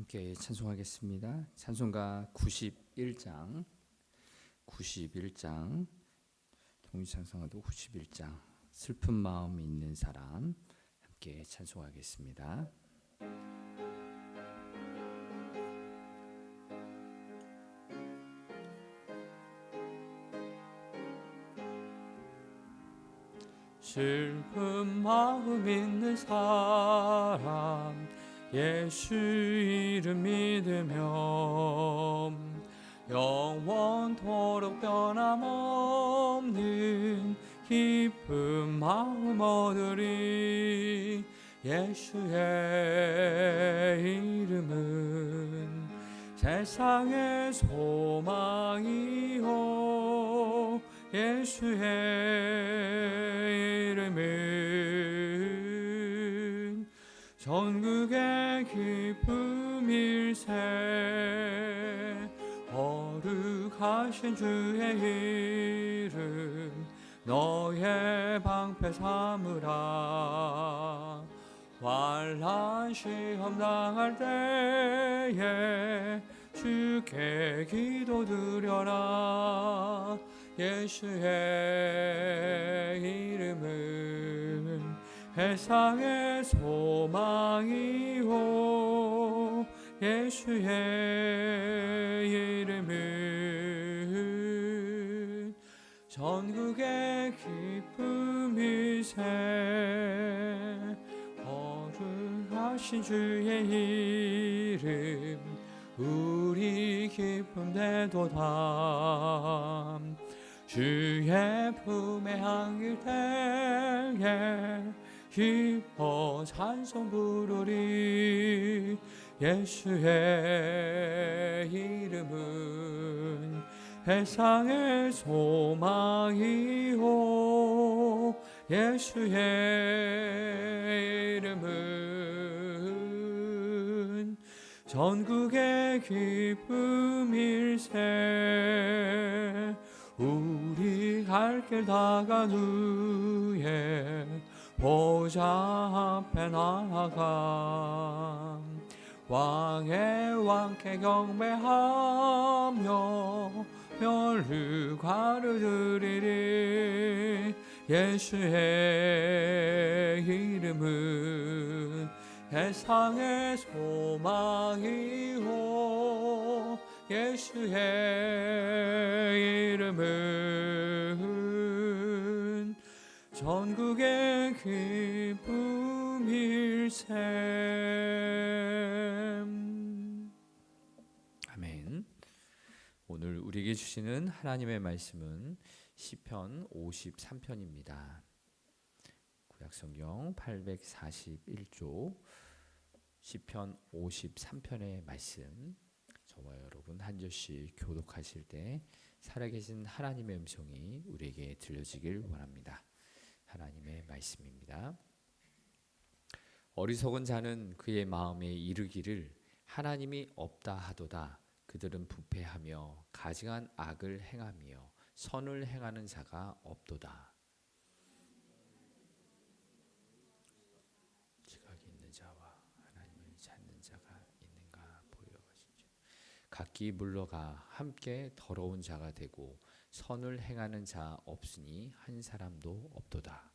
함께 찬송하겠습니다. 찬송가 91장 91장 동시찬송가도 91장 슬픈 마음 있는 사람 함께 찬송하겠습니다. 슬픈 마음 있는 사람 예수 이름 믿으며 영원토록 변함없는 기쁜 마음 얻으리. 예수의 이름은 세상의 소망이요. 예수의 이름은 전국의 기쁨일세. 거룩하신 주의 이름 너의 방패 삼으라. 환란 시험 당할 때에 주께 기도 드려라. 예수의 이름은 세상의 소망이요 예수의 이름은 전국의 기쁨이세 거룩하신 주의 이름. 우리 기쁨 되도다. 주의 품에 안길 때에 기뻐 찬송 부르리 예수의 이름은 세상의 소망이요 예수의 이름은 전국의 기쁨일세. 우리 갈 길 다간 후에 보좌 앞에 나아가 왕의 왕께 경배하며 멸류관을 드리리 예수의 이름은 세상의 소망이요 예수의 전국의 기쁨일세. 아멘. 오늘 우리에게 주시는 하나님의 말씀은 시편 53편입니다. 구약성경 841조 시편 53편의 말씀. 저와 여러분 한 절씩 교독하실 때 살아계신 하나님의 음성이 우리에게 들려지길 원합니다. 하나님의 말씀입니다. 어리석은 자는 그의 마음에 이르기를 하나님이 없다 하도다 그들은 부패하며 가증한 악을 행하며 선을 행하는 자가 없도다. 지각이 있는 자와 하나님을 찾는 자가 있는가 보여 가시죠. 각기 물러가 함께 더러운 자가 되고 선을 행하는 자 없으니 한 사람도 없도다.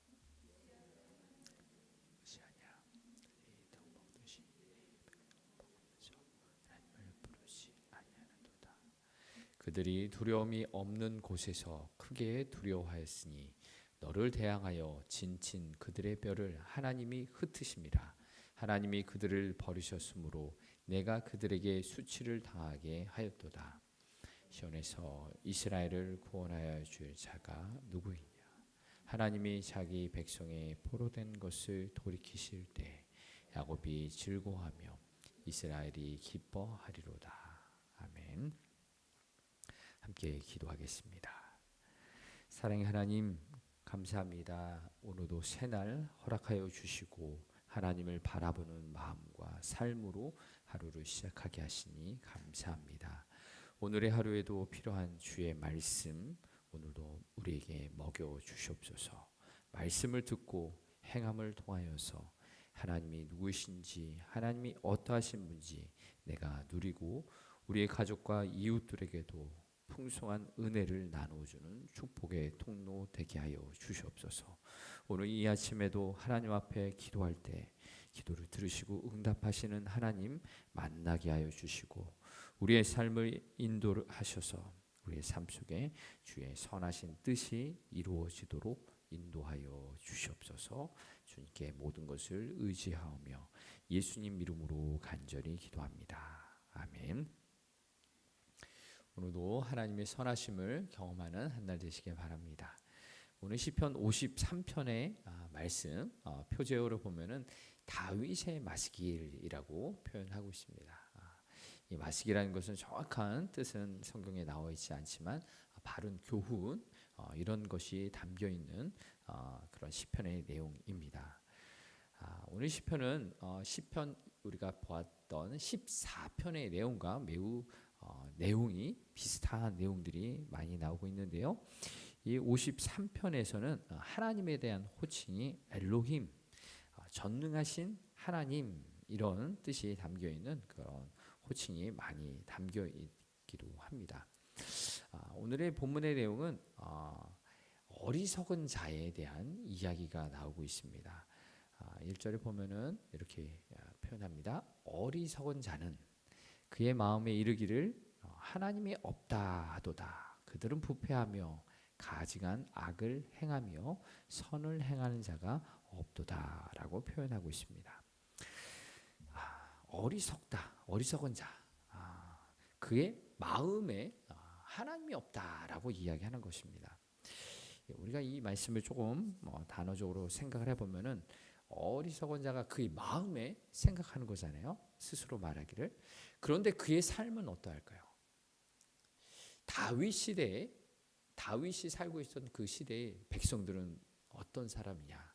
그들이 두려움이 없는 곳에서 크게 두려워하였으니 너를 대항하여 진친 그들의 뼈를 하나님이 흩으심이라. 하나님이 그들을 버리셨으므로 내가 그들에게 수치를 당하게 하였도다. 시온에서 이스라엘을 구원하여 줄 자가 누구이냐? 하나님이 자기 백성의 포로된 것을 돌이키실 때 야곱이 즐거워하며 이스라엘이 기뻐하리로다. 아멘. 함께 기도하겠습니다. 사랑의 하나님 감사합니다. 오늘도 새날 허락하여 주시고 하나님을 바라보는 마음과 삶으로 하루를 시작하게 하시니 감사합니다. 오늘의 하루에도 필요한 주의 말씀 오늘도 우리에게 먹여 주시옵소서. 말씀을 듣고 행함을 통하여서 하나님이 누구신지 하나님이 어떠하신 분지 내가 누리고 우리의 가족과 이웃들에게도 풍성한 은혜를 나누어주는 축복의 통로 되게 하여 주시옵소서. 오늘 이 아침에도 하나님 앞에 기도할 때 기도를 들으시고 응답하시는 하나님 만나게 하여 주시고 우리의 삶을 인도를 하셔서 우리의 삶 속에 주의 선하신 뜻이 이루어지도록 인도하여 주시옵소서. 주님께 모든 것을 의지하오며 예수님 이름으로 간절히 기도합니다. 아멘. 오늘도 하나님의 선하심을 경험하는 한 날 되시길 바랍니다. 오늘 시편 53편의 아, 말씀 어, 표제어로 보면은 다윗의 마시길이라고 표현하고 있습니다. 아, 이 마시기라는 것은 정확한 뜻은 성경에 나와 있지 않지만 아, 바른 교훈 어, 이런 것이 담겨 있는 어, 그런 시편의 내용입니다. 아, 오늘 시편은 어, 시편 우리가 보았던 14편의 내용과 매우 어, 내용이 비슷한 내용들이 많이 나오고 있는데요. 이 53편에서는 하나님에 대한 호칭이 엘로힘, 어, 전능하신 하나님 이런 뜻이 담겨 있는 그런 호칭이 많이 담겨 있기도 합니다. 아, 오늘의 본문의 내용은 어, 어리석은 자에 대한 이야기가 나오고 있습니다. 아, 1절에 보면은 이렇게 아, 표현합니다. 어리석은 자는 그의 마음에 이르기를 어, 하나님이 없다 하도다. 그들은 부패하며 가증한 악을 행하며 선을 행하는 자가 없도다라고 표현하고 있습니다. 아, 어리석다, 어리석은 자. 아, 그의 마음에 아, 하나님이 없다라고 이야기하는 것입니다. 예, 우리가 이 말씀을 조금 뭐 단어적으로 생각을 해보면은 어리석은 자가 그의 마음에 생각하는 거잖아요. 스스로 말하기를. 그런데 그의 삶은 어떠할까요? 다윗 시대에 다윗이 살고 있었던 그 시대의 백성들은 어떤 사람이냐?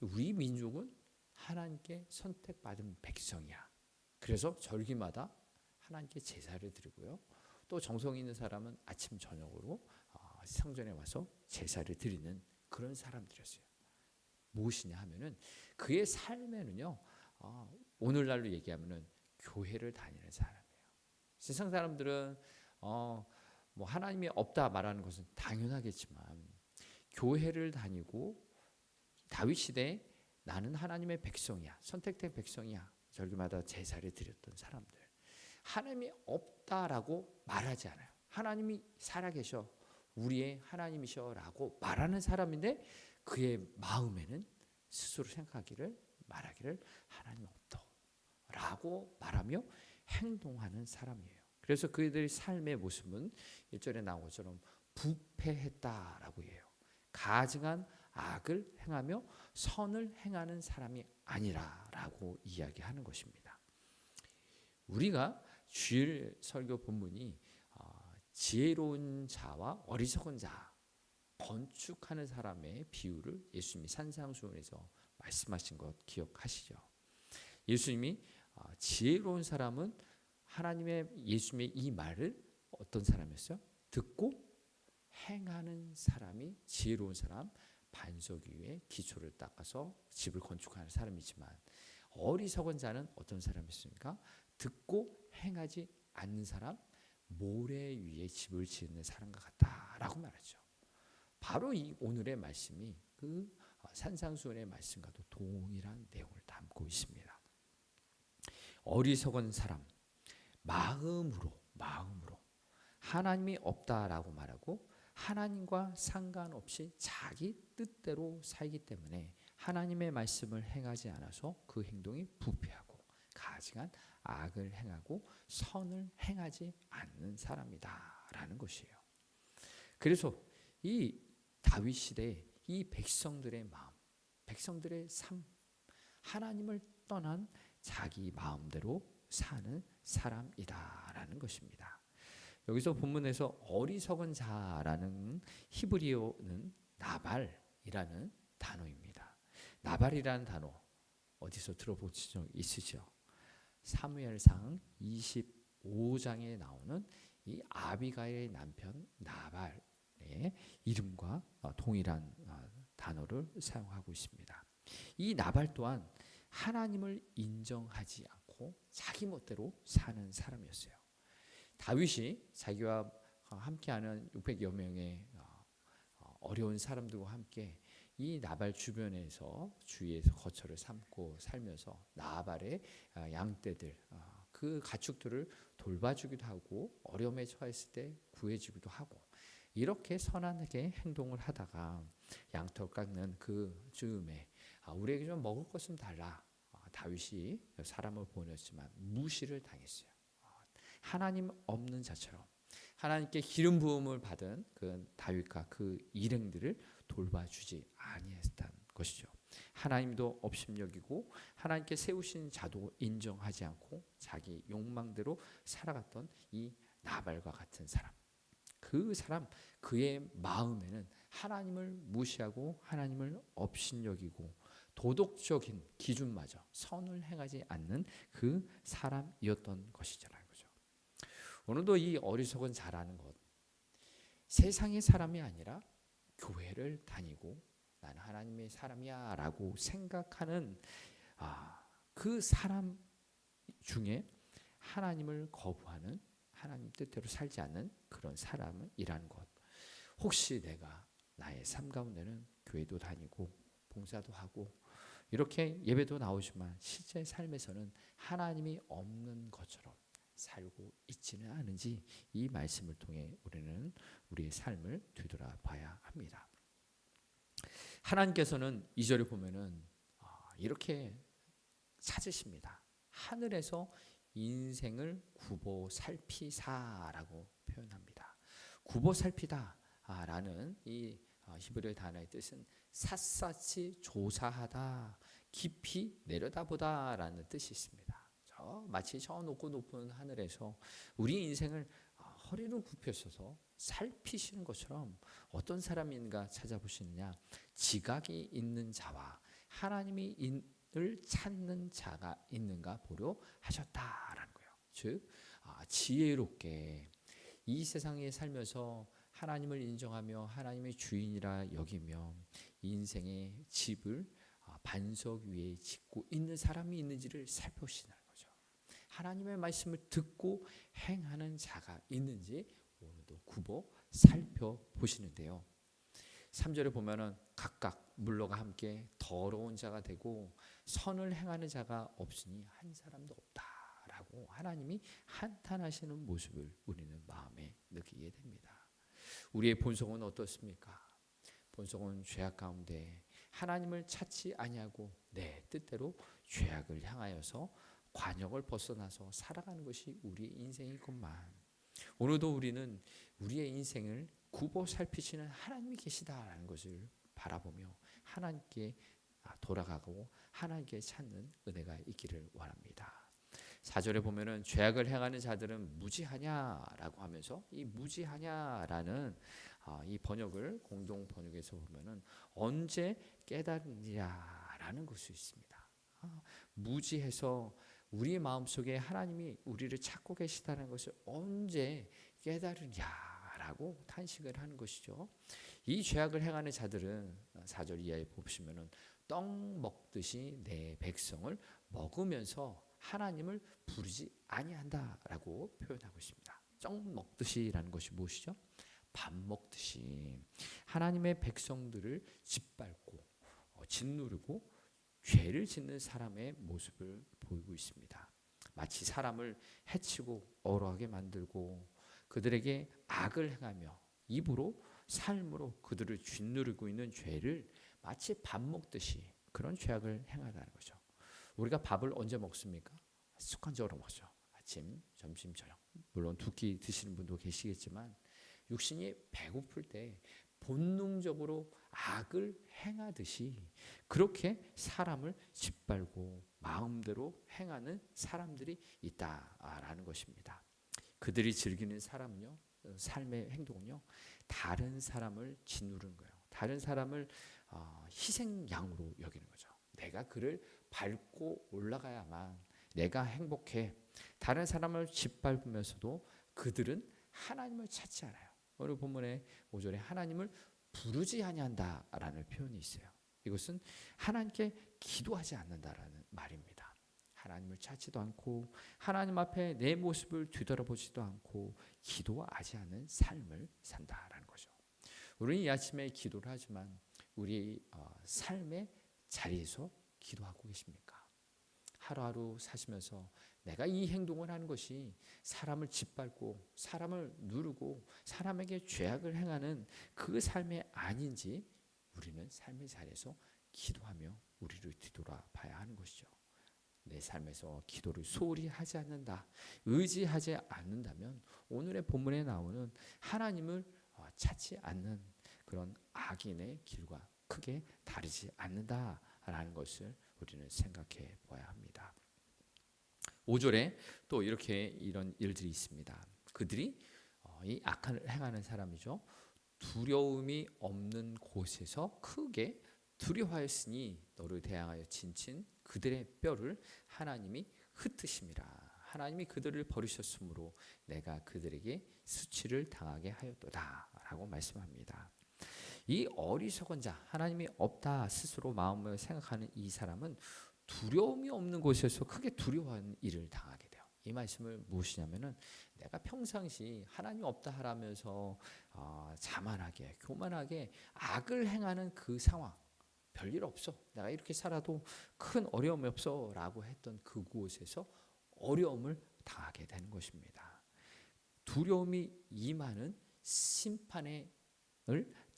우리 민족은 하나님께 선택받은 백성이야. 그래서 절기마다 하나님께 제사를 드리고요. 또 정성 있는 사람은 아침 저녁으로 어, 성전에 와서 제사를 드리는 그런 사람들이었어요. 무엇이냐 하면은 그의 삶에는요. 어, 오늘날로 얘기하면은 교회를 다니는 사람이에요. 세상 사람들은 어, 뭐 하나님이 없다 말하는 것은 당연하겠지만 교회를 다니고 다윗 시대 나는 하나님의 백성이야 선택된 백성이야 절기마다 제사를 드렸던 사람들 하나님이 없다라고 말하지 않아요. 하나님이 살아계셔 우리의 하나님이셔라고 말하는 사람인데 그의 마음에는 스스로 생각하기를 말하기를 하나님 없다라고 말하며 행동하는 사람이에요. 그래서 그들의 삶의 모습은 1절에 나온 것처럼 부패했다라고 해요. 가증한 악을 행하며 선을 행하는 사람이 아니라라고 이야기하는 것입니다. 우리가 주일 설교 본문이 어, 지혜로운 자와 어리석은 자 건축하는 사람의 비유를 예수님이 산상수훈에서 말씀하신 것 기억하시죠? 예수님이 어, 지혜로운 사람은 하나님의 예수님의 이 말을 어떤 사람이었어요? 듣고 행하는 사람이 지혜로운 사람, 반석 위에 기초를 닦아서 집을 건축하는 사람이지만 어리석은 자는 어떤 사람이었습니까? 듣고 행하지 않는 사람, 모래 위에 집을 짓는 사람과 같다라고 말하죠. 바로 이 오늘의 말씀이 그 산상수훈의 말씀과도 동일한 내용을 담고 있습니다. 어리석은 사람, 마음으로 마음으로 하나님이 없다라고 말하고 하나님과 상관없이 자기 뜻대로 살기 때문에 하나님의 말씀을 행하지 않아서 그 행동이 부패하고 가증한 악을 행하고 선을 행하지 않는 사람이다라는 것이에요. 그래서 이 다윗 시대 이 백성들의 마음, 백성들의 삶, 하나님을 떠난 자기 마음대로 사는 사람이다라는 것입니다. 여기서 본문에서 어리석은 자라는 히브리어는 나발이라는 단어입니다. 나발이라는 단어 어디서 들어본 적 있으시죠? 사무엘상 25장에 나오는 이 아비가일의 남편 나발의 이름과 동일한 단어를 사용하고 있습니다. 이 나발 또한 하나님을 인정하지 않고 자기 멋대로 사는 사람이었어요. 다윗이 자기와 함께하는 600여 명의 어, 어, 어려운 사람들과 함께 이 나발 주변에서 주위에서 거처를 삼고 살면서 나발의 아, 양떼들 아, 그 가축들을 돌봐주기도 하고 어려움에 처했을 때 구해주기도 하고 이렇게 선하게 행동을 하다가 양털 깎는 그 즈음에 아, 우리에게 좀 먹을 것좀 달라 다윗이 사람을 보냈지만 무시를 당했어요. 하나님 없는 자처럼 하나님께 기름 부음을 받은 그 다윗과 그 일행들을 돌봐주지 아니했던 것이죠. 하나님도 업심여기고 하나님께 세우신 자도 인정하지 않고 자기 욕망대로 살아갔던 이 나발과 같은 사람. 그 사람 그의 마음에는 하나님을 무시하고 하나님을 업신여기고 도덕적인 기준마저 선을 행하지 않는 그 사람이었던 것이잖아요. 오늘도 이 어리석은 자라는 것 세상의 사람이 아니라 교회를 다니고 나는 하나님의 사람이야 라고 생각하는 아, 그 사람 중에 하나님을 거부하는 하나님 뜻대로 살지 않는 그런 사람이라는 것. 혹시 내가 나의 삶 가운데는 교회도 다니고 봉사도 하고 이렇게 예배도 나오지만 실제 삶에서는 하나님이 없는 것처럼 살고 있지는 않은지 이 말씀을 통해 우리는 우리의 삶을 뒤돌아봐야 합니다. 하나님께서는 이 절에 보면은 아, 이렇게 찾으십니다. 하늘에서 인생을 굽어 살피사라고 표현합니다. 굽어 살피다라는 이 아, 히브리어 단어의 뜻은 샅샅이 조사하다, 깊이 내려다보다라는 뜻이 있습니다. 저 마치 저 높고 높은 하늘에서 우리 인생을 아, 허리를 굽혀서서 살피시는 것처럼 어떤 사람인가 찾아보시느냐 지각이 있는 자와 하나님이 을 찾는 자가 있는가 보려 하셨다라는 거예요. 즉 아, 지혜롭게 이 세상에 살면서 하나님을 인정하며 하나님의 주인이라 여기며 인생의 집을 아, 반석 위에 짓고 있는 사람이 있는지를 살펴보시는 거죠. 하나님의 말씀을 듣고 행하는 자가 있는지 오늘도 굽어 살펴보시는데요. 3절에 보면은 각각 물러가 함께 더러운 자가 되고 선을 행하는 자가 없으니 한 사람도 없다라고 하나님이 한탄하시는 모습을 우리는 마음에 느끼게 됩니다. 우리의 본성은 어떻습니까? 본성은 죄악 가운데 하나님을 찾지 아니하고 내 뜻대로 죄악을 향하여서 관역을 벗어나서 살아가는 것이 우리의 인생이건만 오늘도 우리는 우리의 인생을 굽어 살피시는 하나님이 계시다라는 것을 바라보며 하나님께 돌아가고 하나님께 찾는 은혜가 있기를 원합니다. 4절에 보면은 죄악을 행하는 자들은 무지하냐라고 하면서 이 무지하냐라는 아, 이 번역을 공동 번역에서 보면은 언제 깨달으리라라는 것이 있습니다. 아, 무지해서 우리 마음속에 하나님이 우리를 찾고 계시다는 것을 언제 깨달으냐라고 탄식을 하는 것이죠. 이 죄악을 행하는 자들은 4절 이하에 보시면은 떡 먹듯이 내 백성을 먹으면서 하나님을 부르지 아니한다라고 표현하고 있습니다. 떡 먹듯이라는 것이 무엇이죠? 밥 먹듯이 하나님의 백성들을 짓밟고 어, 짓누르고 죄를 짓는 사람의 모습을 보이고 있습니다. 마치 사람을 해치고 어려하게 만들고 그들에게 악을 행하며 입으로 삶으로 그들을 짓누르고 있는 죄를 마치 밥 먹듯이 그런 죄악을 행하다는 거죠. 우리가 밥을 언제 먹습니까? 습관적으로 먹죠. 아침, 점심, 저녁. 물론 두 끼 드시는 분도 계시겠지만 육신이 배고플 때 본능적으로 악을 행하듯이 그렇게 사람을 짓밟고 마음대로 행하는 사람들이 있다라는 것입니다. 그들이 즐기는 사람요 삶의 행동은요 다른 사람을 짓누르는 거예요. 다른 사람을 어, 희생양으로 여기는 거죠. 내가 그를 밟고 올라가야만 내가 행복해. 다른 사람을 짓밟으면서도 그들은 하나님을 찾지 않아요. 오늘 본문의 5절에 하나님을 부르지 아니한다라는 표현이 있어요. 이것은 하나님께 기도하지 않는다라는 말입니다. 하나님을 찾지도 않고 하나님 앞에 내 모습을 뒤돌아보지도 않고 기도하지 않는 삶을 산다라는 거죠. 우리는 이 아침에 기도를 하지만 우리 어, 삶의 자리에서 기도하고 계십니까? 하루하루 사시면서 내가 이 행동을 하는 것이 사람을 짓밟고 사람을 누르고 사람에게 죄악을 행하는 그 삶이 아닌지 우리는 삶의 자리에서 기도하며 우리를 뒤돌아봐야 하는 것이죠. 내 삶에서 기도를 소홀히 하지 않는다, 의지하지 않는다면 오늘의 본문에 나오는 하나님을 어, 찾지 않는 그런 악인의 길과 크게 다르지 않는다라는 것을 우리는 생각해 보아야 합니다. 5절에 또 이렇게 이런 일들이 있습니다. 그들이 어, 이 악한 행하는 사람이죠. 두려움이 없는 곳에서 크게 두려워하였으니 너를 대항하여 진친 그들의 뼈를 하나님이 흩으심이라. 하나님이 그들을 버리셨으므로 내가 그들에게 수치를 당하게 하였도다라고 말씀합니다. 이 어리석은 자, 하나님이 없다 스스로 마음을 생각하는 이 사람은 두려움이 없는 곳에서 크게 두려워하는 일을 당하게 돼요. 이 말씀을 무엇이냐면은 내가 평상시 하나님 없다 하라면서 어, 자만하게 교만하게 악을 행하는 그 상황 별일 없어 내가 이렇게 살아도 큰 어려움이 없어 라고 했던 그곳에서 어려움을 당하게 되는 것입니다. 두려움이 임하는 심판을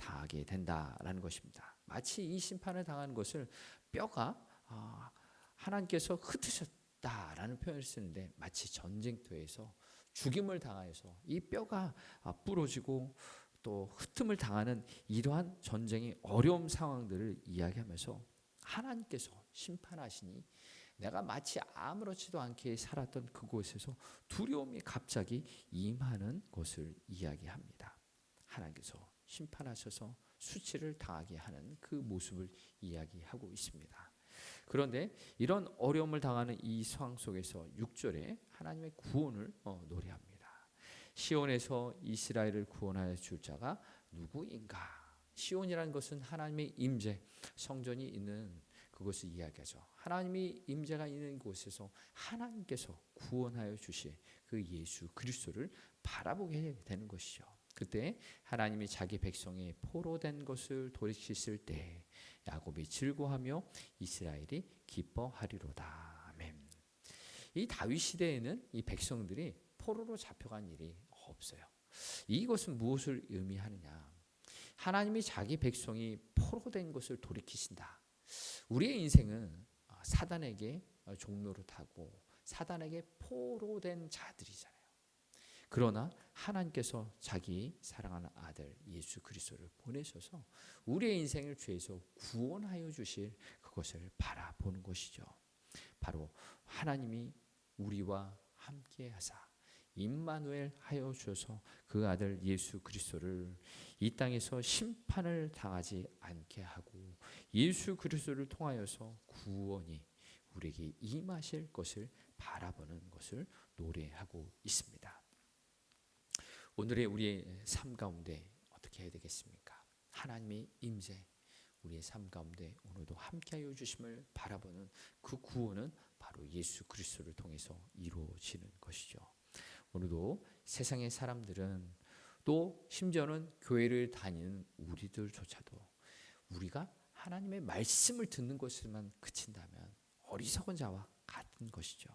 당하게 된다라는 것입니다. 마치 이 심판을 당하는 것을 뼈가 아, 하나님께서 흩으셨다라는 표현을 쓰는데 마치 전쟁터에서 죽임을 당하여서 이 뼈가 아, 부러지고 또 흩음을 당하는 이러한 전쟁의 어려움 상황들을 이야기하면서 하나님께서 심판하시니 내가 마치 아무렇지도 않게 살았던 그곳에서 두려움이 갑자기 임하는 것을 이야기합니다. 하나님께서 심판하셔서 수치를 당하게 하는 그 모습을 이야기하고 있습니다. 그런데 이런 어려움을 당하는 이 상황 속에서 6절에 하나님의 구원을 어, 노래합니다. 시온에서 이스라엘을 구원하여 줄 자가 누구인가? 시온이라는 것은 하나님의 임재, 성전이 있는 그것을 이야기하죠. 하나님이 임재가 있는 곳에서 하나님께서 구원하여 주실 그 예수 그리스도를 바라보게 되는 것이죠. 그때 하나님이 자기 백성이 포로 된 것을 돌이키실 때 야곱이 즐거하며 이스라엘이 기뻐하리로다. 아멘. 이 다윗 시대에는 이 백성들이 포로로 잡혀간 일이 없어요. 이것은 무엇을 의미하느냐? 하나님이 자기 백성이 포로 된 것을 돌이키신다. 우리의 인생은 사단에게 종로를 타고 사단에게 포로된 자들이잖아요. 그러나 하나님께서 자기 사랑하는 아들 예수 그리스도를 보내셔서 우리의 인생을 죄에서 구원하여 주실 그것을 바라보는 것이죠. 바로 하나님이 우리와 함께 하사 임마누엘 하여 주셔서 그 아들 예수 그리스도를 이 땅에서 심판을 당하지 않게 하고 예수 그리스도를 통하여서 구원이 우리에게 임하실 것을 바라보는 것을 노래하고 있습니다. 오늘의 우리의 삶 가운데 어떻게 해야 되겠습니까? 하나님의 임재 우리의 삶 가운데 오늘도 함께하여 주심을 바라보는 그 구원은 바로 예수 그리스도를 통해서 이루어지는 것이죠. 오늘도 세상의 사람들은 또 심지어는 교회를 다니는 우리들조차도 우리가 하나님의 말씀을 듣는 것에만 그친다면 어리석은 자와 같은 것이죠.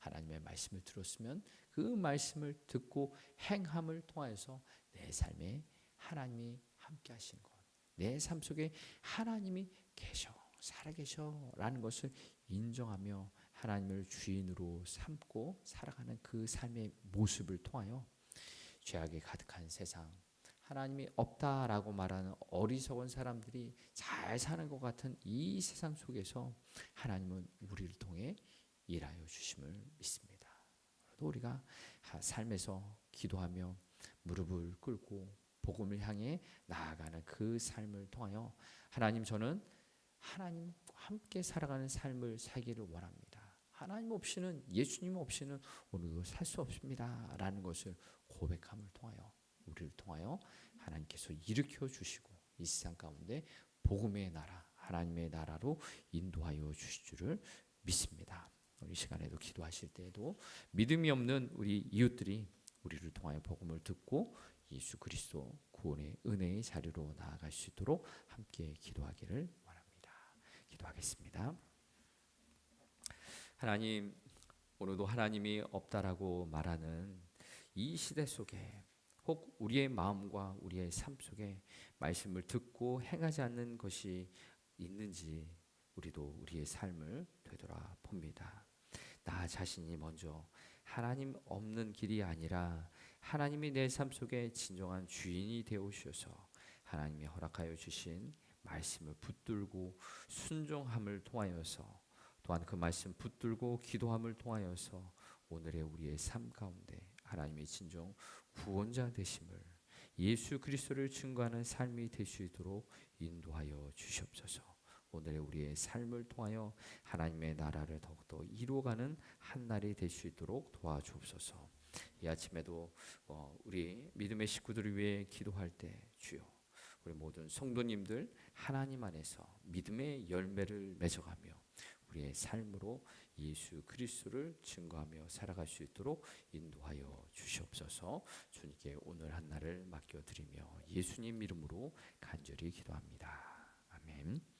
하나님의 말씀을 들었으면 그 말씀을 듣고 행함을 통하여서 내 삶에 하나님이 함께 하신 것, 내 삶 속에 하나님이 계셔, 살아계셔라는 것을 인정하며 하나님을 주인으로 삼고 살아가는 그 삶의 모습을 통하여 죄악에 가득한 세상, 하나님이 없다라고 말하는 어리석은 사람들이 잘 사는 것 같은 이 세상 속에서 하나님은 우리를 통해 일하여 주심을 믿습니다. 또 우리가 삶에서 기도하며 무릎을 꿇고 복음을 향해 나아가는 그 삶을 통하여 하나님 저는 하나님 함께 살아가는 삶을 살기를 원합니다. 하나님 없이는 예수님 없이는 오늘도 살 수 없습니다라는 것을 고백함을 통하여 우리를 통하여 하나님께서 일으켜 주시고 이 세상 가운데 복음의 나라 하나님의 나라로 인도하여 주실 줄을 믿습니다. 이 시간에도 기도하실 때에도 믿음이 없는 우리 이웃들이 우리를 통하여 복음을 듣고 예수 그리스도 구원의 은혜의 자리로 나아갈 수 있도록 함께 기도하기를 원합니다. 기도하겠습니다. 하나님 오늘도 하나님이 없다라고 말하는 이 시대 속에 혹 우리의 마음과 우리의 삶 속에 말씀을 듣고 행하지 않는 것이 있는지 우리도 우리의 삶을 되돌아 봅니다. 나 자신이 먼저 하나님 없는 길이 아니라 하나님이 내 삶 속에 진정한 주인이 되어 주셔서 하나님이 허락하여 주신 말씀을 붙들고 순종함을 통하여서 또한 그 말씀 붙들고 기도함을 통하여서 오늘의 우리의 삶 가운데 하나님의 진정 구원자 되심을 예수 그리스도를 증거하는 삶이 될 수 있도록 인도하여 주시옵소서. 오늘의 우리의 삶을 통하여 하나님의 나라를 더욱더 이루어가는 한 날이 될 수 있도록 도와주옵소서. 이 아침에도 어, 우리 믿음의 식구들을 위해 기도할 때 주여 우리 모든 성도님들 하나님 안에서 믿음의 열매를 맺어가며 우리의 삶으로 예수 그리스도를 증거하며 살아갈 수 있도록 인도하여 주시옵소서. 주님께 오늘 한 날을 맡겨 드리며 예수님 이름으로 간절히 기도합니다. 아멘.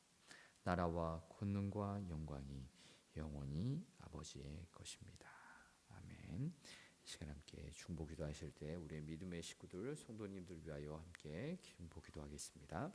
나라와 권능과 영광이 영원히 아버지의 것입니다. 아멘. 이 시간 함께 중보 기도 하실 때 우리의 믿음의 식구들 성도님들 위하여 함께 중보 기도 하겠습니다.